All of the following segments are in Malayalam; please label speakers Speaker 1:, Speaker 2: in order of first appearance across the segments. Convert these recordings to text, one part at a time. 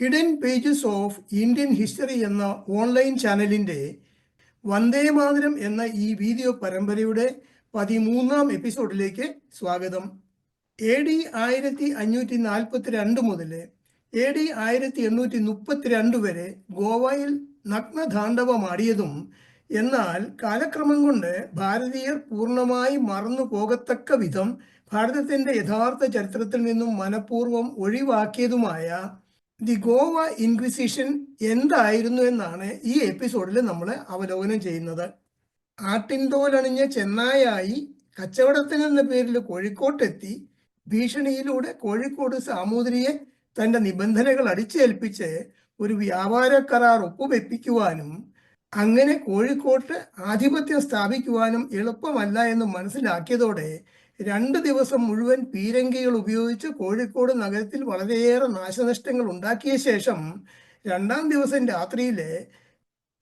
Speaker 1: Hidden pages of Indian history എന്ന ഓൺലൈൻ ചാനലിന്റെ വന്ദേ മാതരം എന്ന ഈ വീഡിയോ പരമ്പരയുടെ പതിമൂന്നാം എപ്പിസോഡിലേക്ക് സ്വാഗതം. എ ഡി ആയിരത്തി അഞ്ഞൂറ്റി നാൽപ്പത്തി രണ്ട് മുതൽ എ ഡി ആയിരത്തി എണ്ണൂറ്റി മുപ്പത്തിരണ്ട് വരെ ഗോവയിൽ നഗ്നതാണ്ഡവമാടിയതും എന്നാൽ കാലക്രമം കൊണ്ട് ഭാരതീയർ പൂർണമായി മറന്നു പോകത്തക്ക വിധം ഭാരതത്തിന്റെ യഥാർത്ഥ ചരിത്രത്തിൽ നിന്നും മനഃപൂർവം ഒഴിവാക്കിയതുമായ ദി ഗോവ ഇൻക്വിസിഷൻ എന്തായിരുന്നു എന്നാണ് ഈ എപ്പിസോഡിൽ നമ്മൾ അവലോകനം ചെയ്യുന്നത്. ആട്ടിൻതോലണിഞ്ഞ ചെന്നായായി കച്ചവടത്തിന് എന്ന പേരിൽ കോഴിക്കോട്ടെത്തി ഭീഷണിയിലൂടെ കോഴിക്കോട് സാമൂതിരിയെ തന്റെ നിബന്ധനകൾ അടിച്ചേൽപ്പിച്ച് ഒരു വ്യാപാര കരാർ ഒപ്പുവെപ്പിക്കുവാനും അങ്ങനെ കോഴിക്കോട്ട് ആധിപത്യം സ്ഥാപിക്കുവാനും എളുപ്പമല്ല എന്ന് മനസ്സിലാക്കിയതോടെ രണ്ട് ദിവസം മുഴുവൻ പീരങ്കികൾ ഉപയോഗിച്ച് കോഴിക്കോട് നഗരത്തിൽ വളരെയേറെ നാശനഷ്ടങ്ങൾ ഉണ്ടാക്കിയ ശേഷം രണ്ടാം ദിവസം രാത്രിയിലെ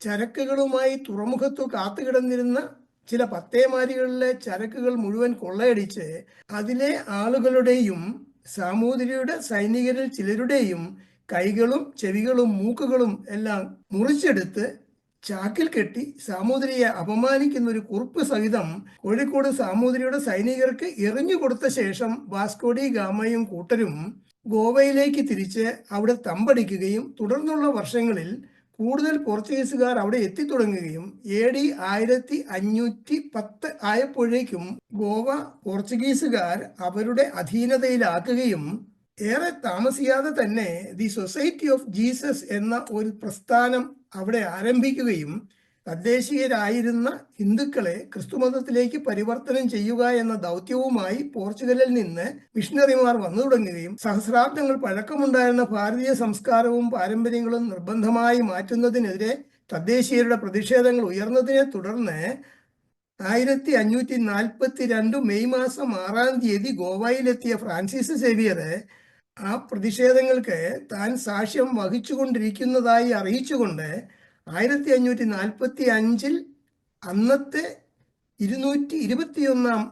Speaker 1: ചരക്കുകളുമായി തുറമുഖത്തു കാത്തുകിടന്നിരുന്ന ചില പത്തേമാരികളിലെ ചരക്കുകൾ മുഴുവൻ കൊള്ളയടിച്ച് അതിലെ ആളുകളുടെയും സാമൂതിരിയുടെ സൈനികരിൽ ചിലരുടെയും കൈകളും ചെവികളും മൂക്കുകളും എല്ലാം മുറിച്ചെടുത്ത് ചാക്കിൽ കെട്ടി സാമൂതിരിയെ അപമാനിക്കുന്ന ഒരു കുറിപ്പ് സഹിതം കോഴിക്കോട് സാമൂതിരിയുടെ സൈനികർക്ക് എറിഞ്ഞു കൊടുത്ത ശേഷം വാസ്കോഡി ഗാമയും കൂട്ടരും ഗോവയിലേക്ക് തിരിച്ച് അവിടെ തമ്പടിക്കുകയും തുടർന്നുള്ള വർഷങ്ങളിൽ കൂടുതൽ പോർച്ചുഗീസുകാർ അവിടെ എത്തിത്തുടങ്ങുകയും എ ഡി ആയിരത്തി അഞ്ഞൂറ്റി പത്ത് ആയപ്പോഴേക്കും ഗോവ പോർച്ചുഗീസുകാർ അവരുടെ അധീനതയിലാക്കുകയും ഏറെ താമസിയാതെ തന്നെ ദി സൊസൈറ്റി ഓഫ് ജീസസ് എന്ന ഒരു പ്രസ്ഥാനം അവിടെ ആരംഭിക്കുകയും തദ്ദേശീയരായിരുന്ന ഹിന്ദുക്കളെ ക്രിസ്തുമതത്തിലേക്ക് പരിവർത്തനം ചെയ്യുക എന്ന ദൗത്യവുമായി പോർച്ചുഗലിൽ നിന്ന് മിഷണറിമാർ വന്നു തുടങ്ങുകയും സഹസ്രാബ്ദങ്ങൾ പഴക്കമുണ്ടായിരുന്ന ഭാരതീയ സംസ്കാരവും പാരമ്പര്യങ്ങളും നിർബന്ധമായി മാറ്റുന്നതിനെതിരെ തദ്ദേശീയരുടെ പ്രതിഷേധങ്ങൾ ഉയർന്നതിനെ തുടർന്ന് ആയിരത്തി അഞ്ഞൂറ്റി നാൽപ്പത്തി രണ്ട് മെയ് മാസം ആറാം തീയതി ഗോവയിലെത്തിയ ഫ്രാൻസിസ് സേവിയർ ആ പ്രതിഷേധങ്ങൾക്ക് താൻ സാക്ഷ്യം വഹിച്ചുകൊണ്ടിരിക്കുന്നതായി അറിയിച്ചുകൊണ്ട് ആയിരത്തി അഞ്ഞൂറ്റി നാൽപ്പത്തി അഞ്ചിൽ അന്നത്തെ ഇരുന്നൂറ്റി ഇരുപത്തിയൊന്നാം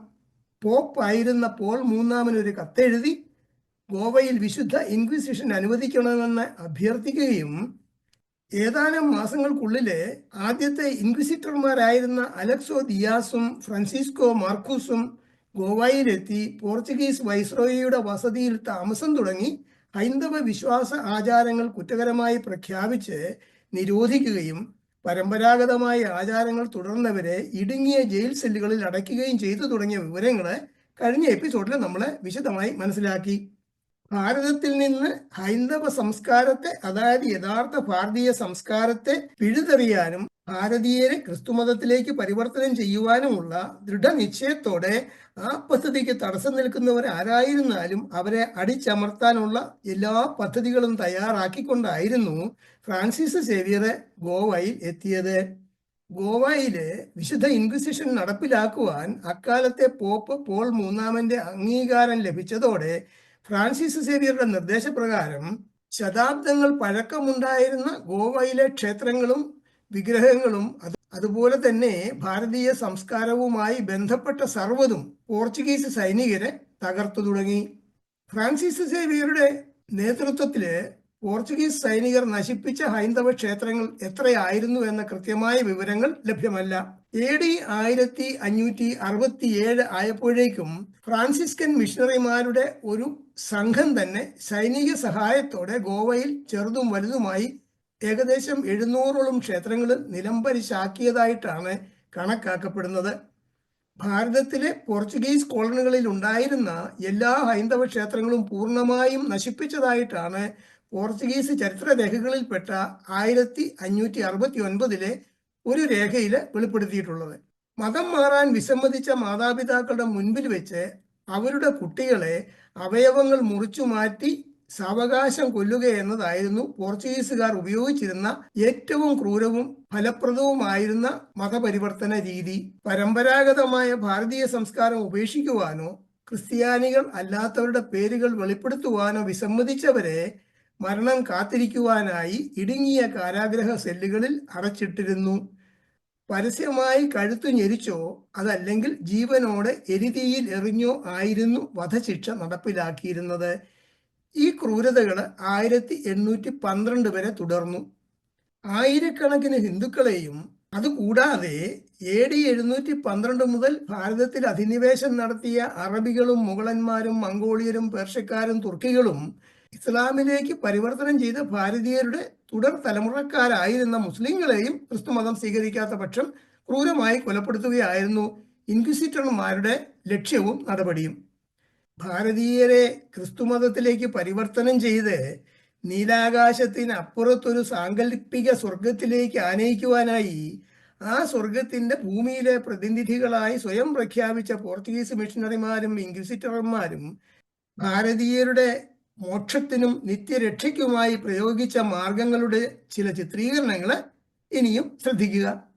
Speaker 1: പോപ്പ് ആയിരുന്ന പോൾ മൂന്നാമനൊരു കത്തെഴുതി ഗോവയിൽ വിശുദ്ധ ഇൻക്വിസിഷൻ അനുവദിക്കണമെന്ന് അഭ്യർത്ഥിക്കുകയും ഏതാനും മാസങ്ങൾക്കുള്ളിൽ ആദ്യത്തെ ഇൻക്വിസിറ്റർമാരായിരുന്ന അലക്സോ ദിയാസും ഫ്രാൻസിസ്കോ മാർക്കൂസും ഗോവയിലെത്തി പോർച്ചുഗീസ് വൈസ്രോയിയുടെ വസതിയിൽ താമസം തുടങ്ങി ഹൈന്ദവ വിശ്വാസ ആചാരങ്ങൾ കുറ്റകരമായി പ്രഖ്യാപിച്ച് നിരോധിക്കുകയും പരമ്പരാഗതമായ ആചാരങ്ങൾ തുടർന്നവരെ ഇടുങ്ങിയ ജയിൽ സെല്ലുകളിൽ അടയ്ക്കുകയും ചെയ്തു തുടങ്ങിയ വിവരങ്ങൾ കഴിഞ്ഞ എപ്പിസോഡിൽ നമ്മൾ വിശദമായി മനസ്സിലാക്കി. ഭാരതത്തിൽ നിന്ന് ഹൈന്ദവ സംസ്കാരത്തെ അതായത് യഥാർത്ഥ ഭാരതീയ സംസ്കാരത്തെ പിഴുതെറിയാനും ഭാരതീയരെ ക്രിസ്തുമതത്തിലേക്ക് പരിവർത്തനം ചെയ്യുവാനുമുള്ള ദൃഢനിശ്ചയത്തോടെ ആ പദ്ധതിക്ക് തടസ്സം നിൽക്കുന്നവർ ആരായിരുന്നാലും അവരെ അടിച്ചമർത്താനുള്ള എല്ലാ പദ്ധതികളും തയ്യാറാക്കിക്കൊണ്ടായിരുന്നു ഫ്രാൻസിസ് സേവിയറെ ഗോവയിൽ എത്തിയത്. ഗോവയിലെ വിശുദ്ധ ഇൻക്വിസിഷൻ നടപ്പിലാക്കുവാൻ അക്കാലത്തെ പോപ്പ് പോൾ മൂന്നാമന്റെ അംഗീകാരം ലഭിച്ചതോടെ ഫ്രാൻസിസ് സേവിയറുടെ നിർദ്ദേശപ്രകാരം ശതാബ്ദങ്ങൾ പഴക്കമുണ്ടായിരുന്ന ഗോവയിലെ ക്ഷേത്രങ്ങളും വിഗ്രഹങ്ങളും അത് അതുപോലെ തന്നെ ഭാരതീയ സംസ്കാരവുമായി ബന്ധപ്പെട്ട സർവതും പോർച്ചുഗീസ് സൈനികരെ തകർത്തു തുടങ്ങി. ഫ്രാൻസിസ് സേവിയറുടെ നേതൃത്വത്തിൽ പോർച്ചുഗീസ് സൈനികർ നശിപ്പിച്ച ഹൈന്ദവ ക്ഷേത്രങ്ങൾ എത്രയായിരുന്നു എന്ന കൃത്യമായ വിവരങ്ങൾ ലഭ്യമല്ല. എ ഡി ആയിരത്തി അഞ്ഞൂറ്റി അറുപത്തിയേഴ് ആയപ്പോഴേക്കും ഫ്രാൻസിസ്കൻ മിഷണറിമാരുടെ ഒരു സംഘം തന്നെ സൈനിക സഹായത്തോടെ ഗോവയിൽ ചെറുതും വലുതുമായി ഏകദേശം എഴുന്നൂറോളം ക്ഷേത്രങ്ങൾ നിലംപരിശാക്കിയതായിട്ടാണ് കണക്കാക്കപ്പെടുന്നത്. ഭാരതത്തിലെ പോർച്ചുഗീസ് കോളനികളിൽ ഉണ്ടായിരുന്ന എല്ലാ ഹൈന്ദവ ക്ഷേത്രങ്ങളും പൂർണമായും നശിപ്പിച്ചതായിട്ടാണ് പോർച്ചുഗീസ് ചരിത്രരേഖകളിൽപ്പെട്ട ആയിരത്തി അഞ്ഞൂറ്റി അറുപത്തി ഒൻപതിലെ ഒരു രേഖയിൽ വെളിപ്പെടുത്തിയിട്ടുള്ളത്. മതം മാറാൻ വിസമ്മതിച്ച മാതാപിതാക്കളുടെ മുൻപിൽ വെച്ച് അവരുടെ കുട്ടികളെ അവയവങ്ങൾ മുറിച്ചു മാറ്റി സാവകാശം കൊല്ലുക എന്നതായിരുന്നു പോർച്ചുഗീസുകാർ ഉപയോഗിച്ചിരുന്ന ഏറ്റവും ക്രൂരവും ഫലപ്രദവുമായിരുന്ന മതപരിവർത്തന രീതി. പരമ്പരാഗതമായ ഭാരതീയ സംസ്കാരം ഉപേക്ഷിക്കുവാനോ ക്രിസ്ത്യാനികൾ അല്ലാത്തവരുടെ പേരുകൾ വെളിപ്പെടുത്തുവാനോ വിസമ്മതിച്ചവരെ മരണം കാത്തിരിക്കുവാനായി ഇടുങ്ങിയ കാരാഗ്രഹ സെല്ലുകളിൽ അടച്ചിട്ടിരുന്നു. പരസ്യമായി കഴുത്തു ഞെരിച്ചോ അതല്ലെങ്കിൽ ജീവനോടെ എരിതിയിൽ എറിഞ്ഞോ ആയിരുന്നു വധശിക്ഷ നടപ്പിലാക്കിയിരുന്നത്. ഈ ക്രൂരതകൾ ആയിരത്തി എണ്ണൂറ്റി പന്ത്രണ്ട് വരെ തുടർന്നു. ആയിരക്കണക്കിന് ഹിന്ദുക്കളെയും അതുകൂടാതെ എ ഡി എഴുന്നൂറ്റി പന്ത്രണ്ട് മുതൽ ഭാരതത്തിൽ അധിനിവേശം നടത്തിയ അറബികളും മുഗളന്മാരും മംഗോളിയരും പേർഷ്യക്കാരും തുർക്കികളും ഇസ്ലാമിലേക്ക് പരിവർത്തനം ചെയ്ത ഭാരതീയരുടെ തുടർ തലമുറക്കാരായിരുന്ന മുസ്ലിങ്ങളെയും ക്രിസ്തുമതം സ്വീകരിക്കാത്ത പക്ഷം ക്രൂരമായി കൊലപ്പെടുത്തുകയായിരുന്നു ഇൻക്വിസിറ്റർമാരുടെ ലക്ഷ്യവും നടപടിയും. ഭാരതീയരെ ക്രിസ്തുമതത്തിലേക്ക് പരിവർത്തനം ചെയ്ത് നീലാകാശത്തിന് അപ്പുറത്തൊരു സാങ്കല്പിക സ്വർഗത്തിലേക്ക് ആനയിക്കുവാനായി ആ സ്വർഗത്തിന്റെ ഭൂമിയിലെ പ്രതിനിധികളായി സ്വയം പ്രഖ്യാപിച്ച പോർച്ചുഗീസ് മിഷണറിമാരും ഇൻക്വിസിറ്റർമാരും ഭാരതീയരുടെ മോക്ഷത്തിനും നിത്യരക്ഷയ്ക്കുമായി പ്രയോഗിച്ച മാർഗങ്ങളുടെ ചില ചിത്രീകരണങ്ങൾ ഇനിയും ശ്രദ്ധിക്കുക.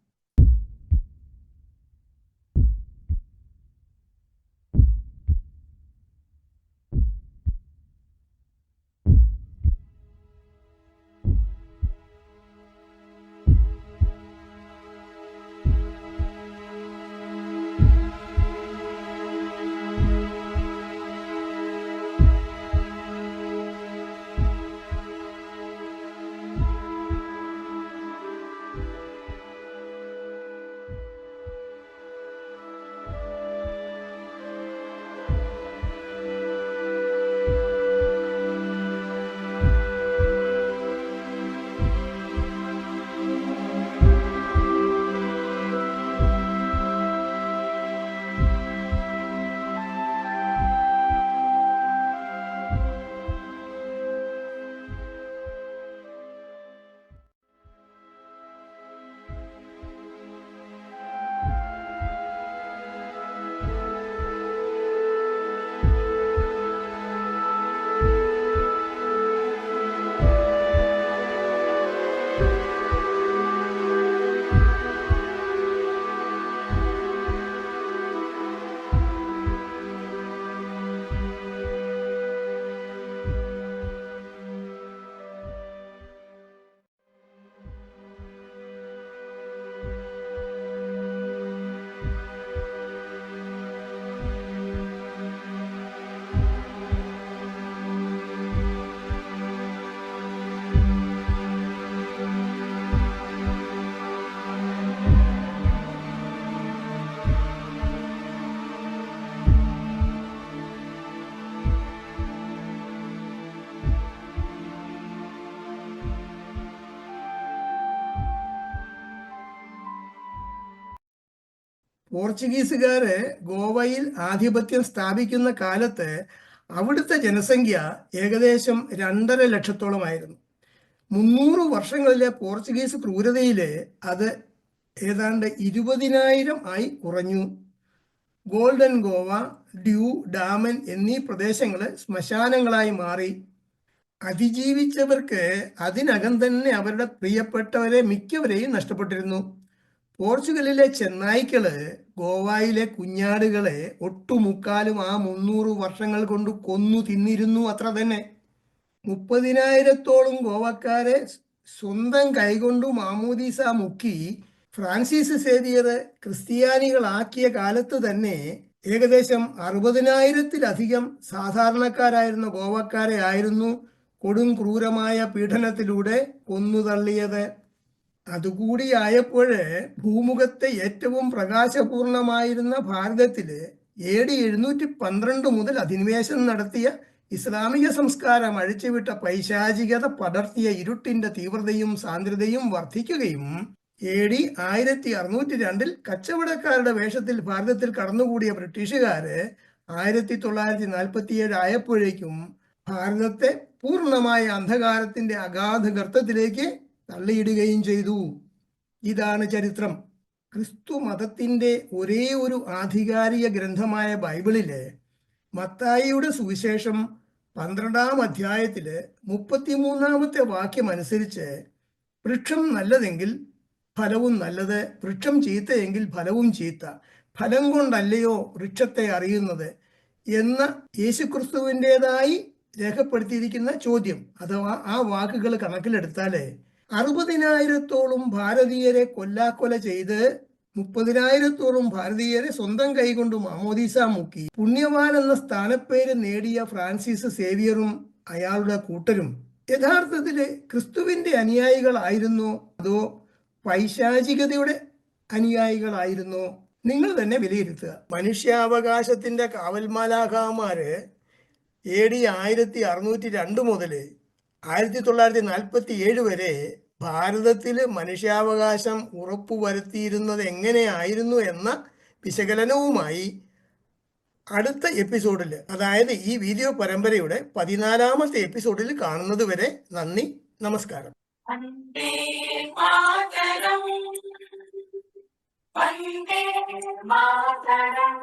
Speaker 1: പോർച്ചുഗീസുകാര് ഗോവയിൽ ആധിപത്യം സ്ഥാപിക്കുന്ന കാലത്ത് അവിടുത്തെ ജനസംഖ്യ ഏകദേശം രണ്ടര ലക്ഷത്തോളമായിരുന്നു. മുന്നൂറ് വർഷങ്ങളിലെ പോർച്ചുഗീസ് ക്രൂരതയിൽ അത് ഏതാണ്ട് ഇരുപതിനായിരം ആയി കുറഞ്ഞു. ഗോൾഡൻ ഗോവ ഡ്യൂ ഡാമൻ എന്നീ പ്രദേശങ്ങൾ ശ്മശാനങ്ങളായി മാറി. അതിജീവിച്ചവർക്ക് അതിനകം തന്നെ അവരുടെ പ്രിയപ്പെട്ടവരെ മിക്കവരെയും നഷ്ടപ്പെട്ടിരുന്നു. പോർച്ചുഗലിലെ ചെന്നായ്ക്കൾ ഗോവയിലെ കുഞ്ഞാടുകളെ ഒട്ടുമുക്കാലും ആ മുന്നൂറ് വർഷങ്ങൾ കൊണ്ട് കൊന്നു തിന്നിരുന്നു അത്ര തന്നെ. മുപ്പതിനായിരത്തോളം ഗോവക്കാരെ സ്വന്തം കൈകൊണ്ട് മാമോദീസ മുക്കി ഫ്രാൻസിസ് സേവിയർ ക്രിസ്ത്യാനികളാക്കിയ കാലത്ത് തന്നെ ഏകദേശം അറുപതിനായിരത്തിലധികം സാധാരണക്കാരായിരുന്ന ഗോവക്കാരെ ആയിരുന്നു കൊടും ക്രൂരമായ പീഡനത്തിലൂടെ കൊന്നുതള്ളിയത്. അതുകൂടി ആയപ്പോഴ് ഭൂമുഖത്തെ ഏറ്റവും പ്രകാശപൂർണമായിരുന്ന ഭാരതത്തിൽ എ ഡി എഴുന്നൂറ്റി പന്ത്രണ്ട് മുതൽ അധിനിവേശം നടത്തിയ ഇസ്ലാമിക സംസ്കാരം അഴിച്ചുവിട്ട പൈശാചികത പടർത്തിയ ഇരുട്ടിന്റെ തീവ്രതയും സാന്ദ്രതയും വർദ്ധിക്കുകയും എ ഡി ആയിരത്തി അറുന്നൂറ്റി രണ്ടിൽ കച്ചവടക്കാരുടെ വേഷത്തിൽ ഭാരതത്തിൽ കടന്നുകൂടിയ ബ്രിട്ടീഷുകാര് ആയിരത്തി തൊള്ളായിരത്തി നാൽപ്പത്തിയേഴ് ആയപ്പോഴേക്കും ഭാരതത്തെ പൂർണമായ അന്ധകാരത്തിന്റെ അഗാധ ഗർത്തത്തിലേക്ക് തള്ളിയിടുകയും ചെയ്തു. ഇതാണ് ചരിത്രം. ക്രിസ്തു മതത്തിന്റെ ഒരേ ഒരു ആധികാരിക ഗ്രന്ഥമായ ബൈബിളിലെ മത്തായിയുടെ സുവിശേഷം പന്ത്രണ്ടാം അധ്യായത്തിൽ മുപ്പത്തിമൂന്നാമത്തെ വാക്യം അനുസരിച്ച് വൃക്ഷം നല്ലതെങ്കിൽ ഫലവും നല്ലത് വൃക്ഷം ചീത്തയെങ്കിൽ ഫലവും ചീത്ത ഫലം കൊണ്ടല്ലയോ വൃക്ഷത്തെ അറിയുന്നത് എന്ന യേശുക്രിസ്തുവിന്റെതായി രേഖപ്പെടുത്തിയിരിക്കുന്ന ചോദ്യം. അഥവാ ആ വാക്കുകൾ കണക്കിലെടുത്താൽ അറുപതിനായിരത്തോളം ഭാരതീയരെ കൊല്ലാക്കൊല ചെയ്ത് മുപ്പതിനായിരത്തോളം ഭാരതീയരെ സ്വന്തം കൈകൊണ്ട് മാമോദീസ മുക്കി. പുണ്യവാൻ എന്ന സ്ഥാനപ്പേര് നേടിയ ഫ്രാൻസിസ് സേവിയറും അയാളുടെ കൂട്ടരും. യഥാർത്ഥത്തിൽ ക്രിസ്തുവിന്റെ അനുയായികളായിരുന്നോ അതോ പൈശാചികതയുടെ അനുയായികളായിരുന്നോ? നിങ്ങൾ തന്നെ വിലയിരുത്തുക. മനുഷ്യാവകാശത്തിന്റെ കാവൽമാലാഖാമാര് എ ഡി ആയിരത്തി അറുന്നൂറ്റി രണ്ട് മുതൽ ആയിരത്തി തൊള്ളായിരത്തി നാൽപ്പത്തി ഏഴ് വരെ ഭാരതത്തിൽ മനുഷ്യാവകാശം ഉറപ്പുവരുത്തിയിരുന്നത് എങ്ങനെയായിരുന്നു എന്ന വിശകലനവുമായി അടുത്ത എപ്പിസോഡിൽ അതായത് ഈ വീഡിയോ പരമ്പരയുടെ പതിനാലാമത്തെ എപ്പിസോഡിൽ കാണുന്നത് വരെ നന്ദി നമസ്കാരം.
Speaker 2: വന്ദേ മാതരം.